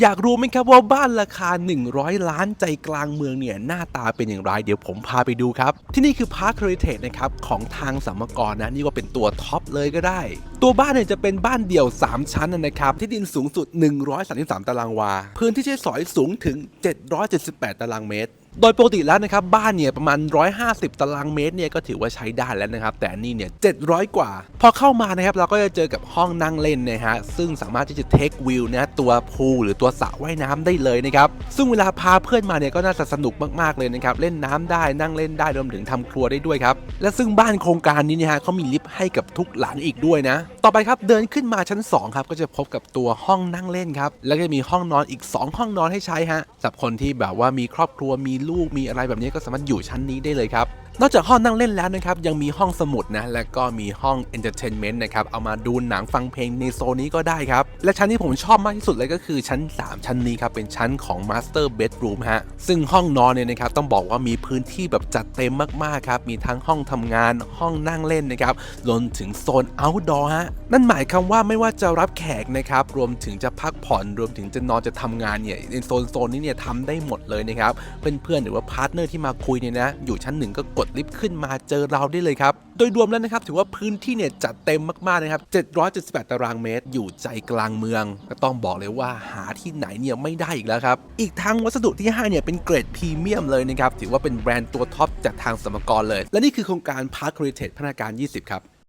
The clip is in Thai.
อยากรู้ไหมครับว่าบ้านราคา 100 ล้านใจกลางเมืองเนี่ยหน้าตาเป็นอย่างไร เดี๋ยวผมพาไปดูครับ ที่นี่คือพาร์คเรเท e นะครับของทางสัมมกรนะนี่ก็เป็นตัวท็อปเลยก็ได้ตัวบ้านเนี่ยจะเป็นบ้านเดี่ยว 3 ชั้นนะครับ ที่ดินสูงสุด 133 ตารางวา พื้นที่ใช้สอยสูงถึง 778 ตารางเมตร โดยปกติแล้วนะครับ บ้านเนี่ยประมาณ 150 ตารางเมตรเนี่ยก็ถือว่าใช้ได้แล้วนะครับ แต่นี่เนี่ย 700 กว่า พอเข้ามานะครับ เราก็จะเจอกับห้องนั่งเล่นนะฮะ ซึ่งสามารถที่จะเทควิวนะตัวพูลหรือตัวสระว่ายน้ำได้เลยนะครับ ซึ่งเวลาพาเพื่อนมาเนี่ยก็น่าจะสนุกมากๆเลยนะครับ เล่นน้ำได้นั่งเล่นได้รวมถึงทำครัวได้ด้วยครับ และซึ่งบ้านโครงการนี้เนี่ยฮะเขามีลิฟต์ให้กับทุกหลังอีกด้วยนะต่อไปครับเดินขึ้นมาชั้น 2 ครับ ก็จะพบกับตัวห้องนั่งเล่นครับ แล้วก็จะมีห้องนอนอีก 2 ห้องนอนให้ใช้ฮะสำหรับคนที่แบบว่ามีครอบครัวมีลูกมีอะไรแบบนี้ก็สามารถอยู่ชั้นนี้ได้เลยครับ นอกจากห้องนั่งเล่นแล้วนะครับยังมีห้องสมุดนะและก็มีห้องเอนเตอร์เทนเมนต์นะครับเอามาดูหนังฟังเพลงในโซนนี้ก็ได้ครับ และชั้นที่ผมชอบมากที่สุดเลยก็คือชั้น 3 ชั้นนี้ครับเป็นชั้นของ Master Bedroom ฮะซึ่งห้องนอนเนี่ยนะครับต้องบอกว่ามีพื้นที่แบบจัดเต็มมากๆครับมีทั้งห้องทำงานห้องนั่งเล่นนะครับรวมถึงโซนอ outdoor ฮะนั่นหมายความว่าไม่ว่าจะรับแขกนะครับรวมถึงจะพักผ่อนรวมถึงจะนอนจะทำงานเนี่ยในโซนโซนนี้เนี่ยทำได้หมดเลยนะครับเพื่อนๆหรือว่าพาร์ทเนอร์ที่มาคุยเนี่ยนะอยู่ชั้นหนึ่งก็กดลิฟต์ขึ้นมาเจอเราได้เลยครับ โดยรวมแล้วนะครับถือว่าพื้นที่เนี่ยจัดเต็มมากๆนะครับ 778 ตารางเมตร อยู่ใจกลางเมือง ก็ต้องบอกเลยว่าหาที่ไหนเนี่ยไม่ได้อีกแล้วครับ อีกทั้งวัสดุที่ให้เนี่ยเป็นเกรดพรีเมียมเลยนะครับ ถือว่าเป็นแบรนด์ตัวท็อปจากทางสมกรเลย และนี่คือโครงการ Park Heritage พัฒนาการ 20 ครับ